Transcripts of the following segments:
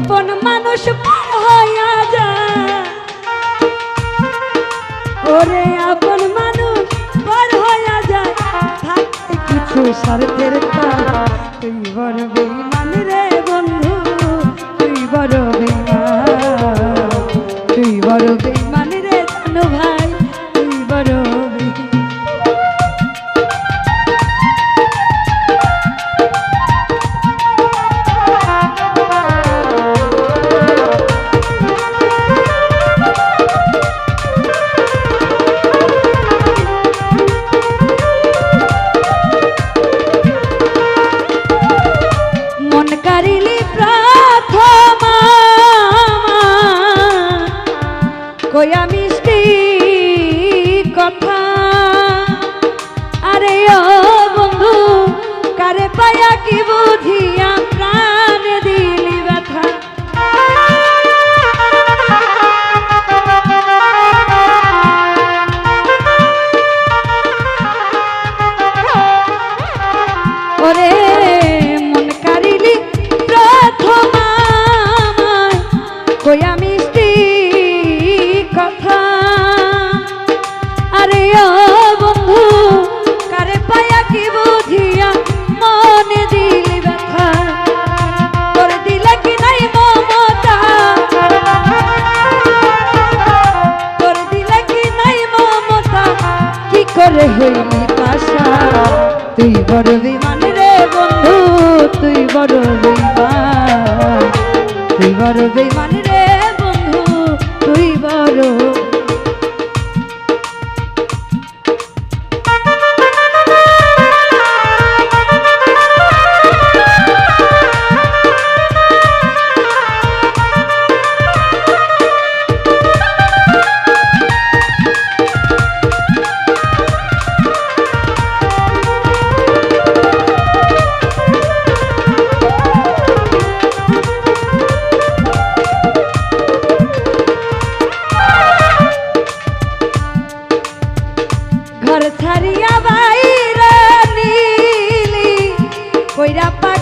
আপন মানুষ পার হইয়া যায় ওরে আপন মানুষ পার হইয়া যায় থাকতে কিছু স্বার্থের তুই বড় বেইমান রে বন্ধু, তুই বড় বেইমান তুই বড় বেইমান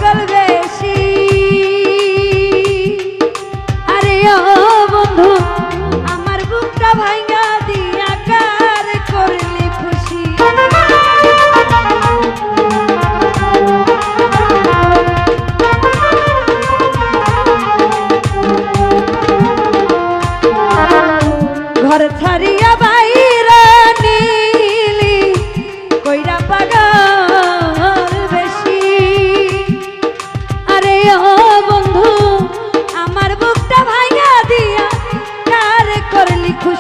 পাগল বেশি।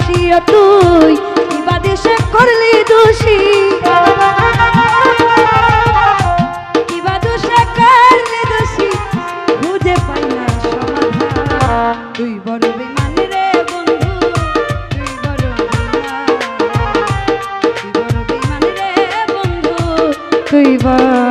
দোষীও তুই বাদেশে করলি দোষী। তুই বড় বিমান রে বন্ধু, তুই বড় বিমান তুই বড় বিমান রে বন্ধু, তুই বড়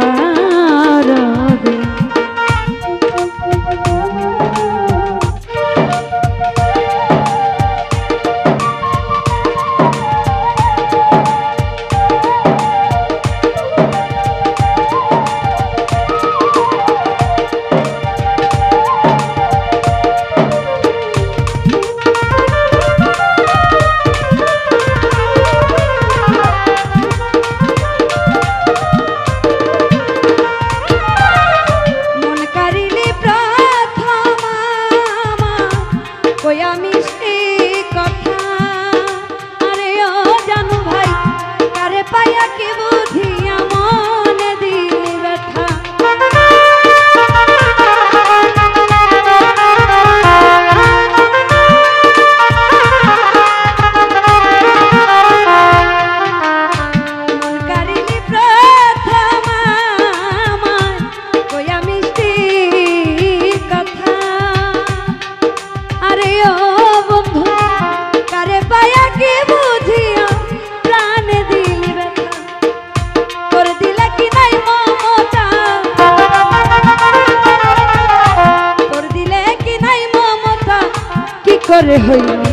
করে হইল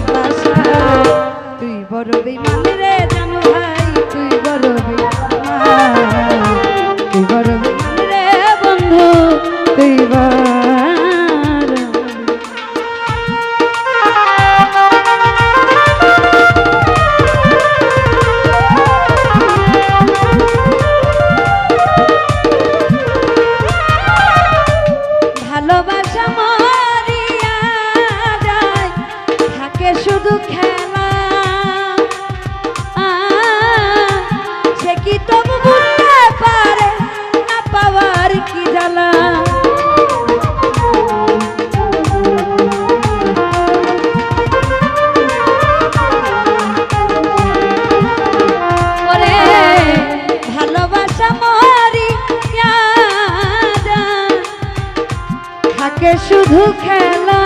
শুধু খেলা।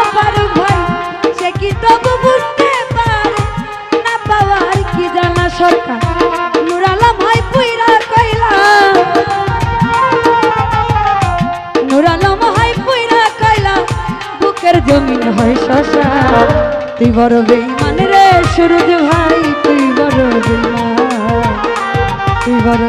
আবার ভাই সে কি তবু বুঝতে পারে? না পাওয়ার কি জানা সরকার? নুরালা ভাই পুইরা কইলা। নুরালা ভাই পুইরা জমিন হয় শশা। তুই বড় বেইমান রে সূর্য ভাই, তুই বড় বেইমান তুই বড়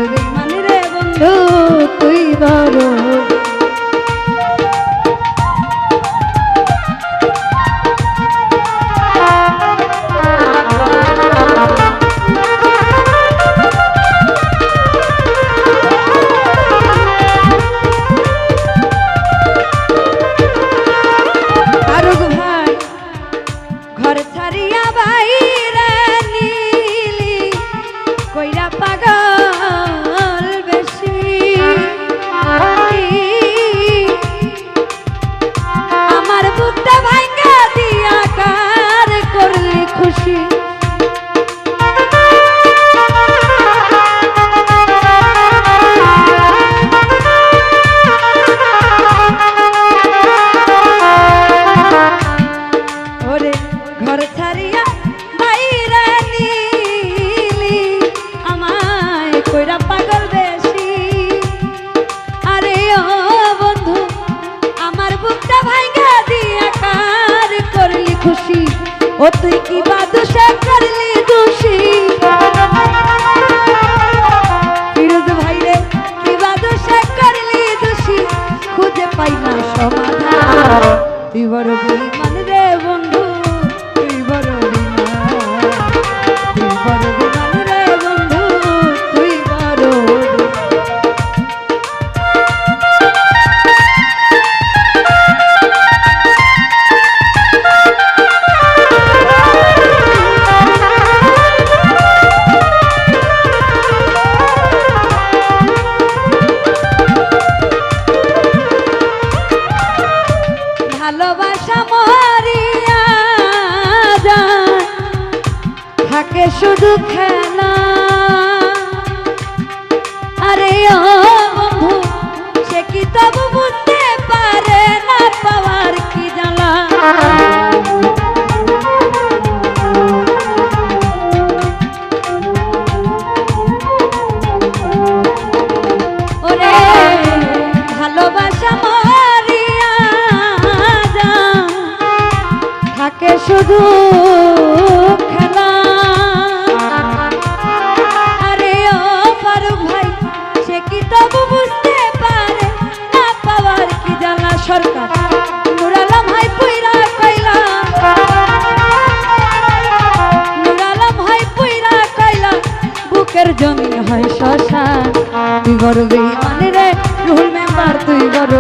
শুধু খেলা লোকের জমি হয় শশান তুই বড় বেইমান রে রুহুল মেম্বার তুই বড়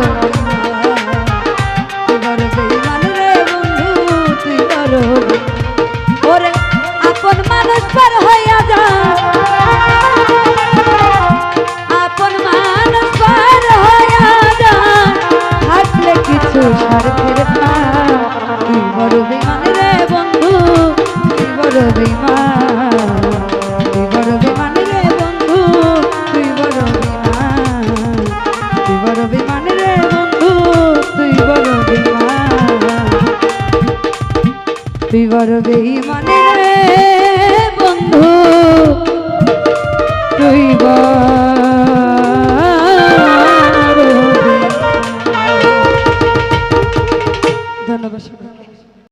করবে মানে